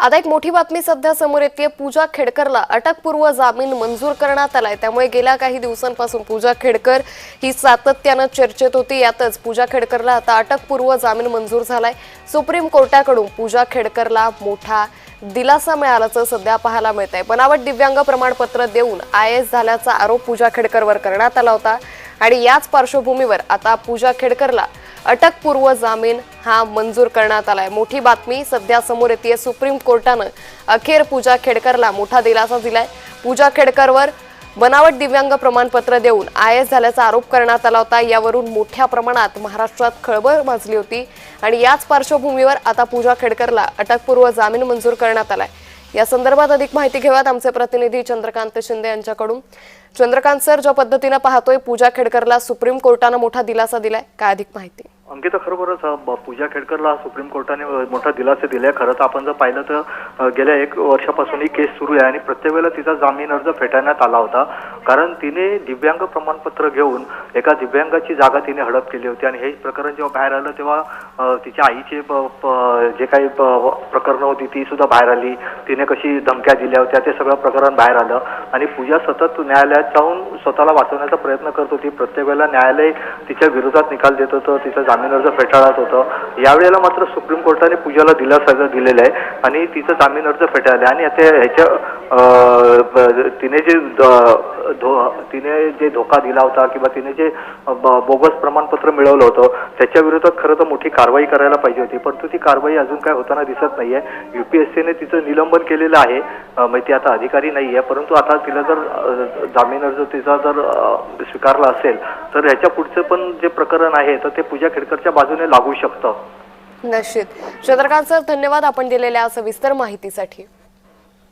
आता एक मोठी बातमी सध्या समोर येते. पूजा खेडकरला अटकपूर्व जामीन मंजूर करण्यात आलाय. त्यामुळे गेल्या काही दिवसांपासून पूजा खेडकर ही सातत्यानं चर्चेत होती. यातच पूजा खेडकरला आता अटकपूर्व जामीन मंजूर झालाय. सुप्रीम कोर्टाकडून पूजा खेडकरला मोठा दिलासा मिळाल्याचं सध्या पाहायला मिळत आहे बनावट दिव्यांग प्रमाणपत्र देऊन आय एस झाल्याचा आरोप पूजा खेडकरवर करण्यात आला होता. आणि याच पार्श्वभूमीवर आता पूजा खेडकरला अटकपूर्व जामीन हा मंजूर करण्यात आलाय. मोठी बातमी सध्या समोर येते सुप्रीम कोर्टानं अखेर पूजा खेडकरला मोठा दिलासा दिलाय. पूजा खेडकरवर बनावट दिव्यांग प्रमाणपत्र देऊन आय एस झाल्याचा आरोप करण्यात आला होता. यावरून मोठ्या प्रमाणात महाराष्ट्रात खळबळ माजली होती. आणि याच पार्श्वभूमीवर आता पूजा खेडकरला अटकपूर्व जामीन मंजूर करण्यात आलाय. या संदर्भात अधिक माहिती घेऊयात आमचे प्रतिनिधी चंद्रकांत शिंदे यांच्याकडून. चंद्रकांत सर ज्या पद्धतीनं पाहतोय पूजा खेडकरला सुप्रीम कोर्टानं मोठा दिलासा दिलाय काय अधिक माहिती? अंकिता खरोखरच पूजा खेडकरला सुप्रीम कोर्टाने मोठा दिलासा दिले खरं तर आपण जर पाहिलं तर गेल्या एक वर्षापासून ही केस सुरू आहे आणि प्रत्येक वेळेला तिचा जामीन अर्ज फेटाळण्यात आला होता. कारण तिने दिव्यांग प्रमाणपत्र घेऊन एका दिव्यांगाची जागा तिने हडप केली होती. आणि हे प्रकरण जेव्हा बाहेर आलं तेव्हा तिच्या आईचे प- जे काही प्रकरणं होती ती सुद्धा बाहेर आली. तिने कशी धमक्या दिल्या होत्या ते सगळं प्रकरण बाहेर आलं. आणि पूजा सतत न्यायालयात जाऊन स्वतःला वाचवण्याचा प्रयत्न करत होती. प्रत्येक वेळेला न्यायालय तिच्या विरोधात निकाल देत होतं तिचा जामीन अर्ज फेटाळत होतं. यावेळेला मात्र सुप्रीम कोर्टाने पूजाला दिलासा दिलेला आहे आणि तिचा जामीन अर्ज फेटाळला आणि आता ह्याच्या तिने जे द- धो- तिने जे धोका दिला होता किंवा तिने जे बोगस प्रमाणपत्र मिळवलं होतं त्याच्या विरोधात खरं तर मोठी कारवाई करायला पाहिजे होती. परंतु ती कारवाई अजून काय होताना दिसत नाहीये. युपीएससीने तिचं निलंबन केलेलं आहे. म्हणजे ती आता अधिकारी नाही आहे परंतु आता तिला जर जामीन अर्ज तिचा जर स्वीकारला असेल तर ह्याच्या पुढचं पण जे प्रकरण आहे तर ते पूजा खेडकरच्या बाजूने लागू शकतं. निश्चित चंद्रकांत सर धन्यवाद आपण दिलेल्या सविस्तर माहितीसाठी.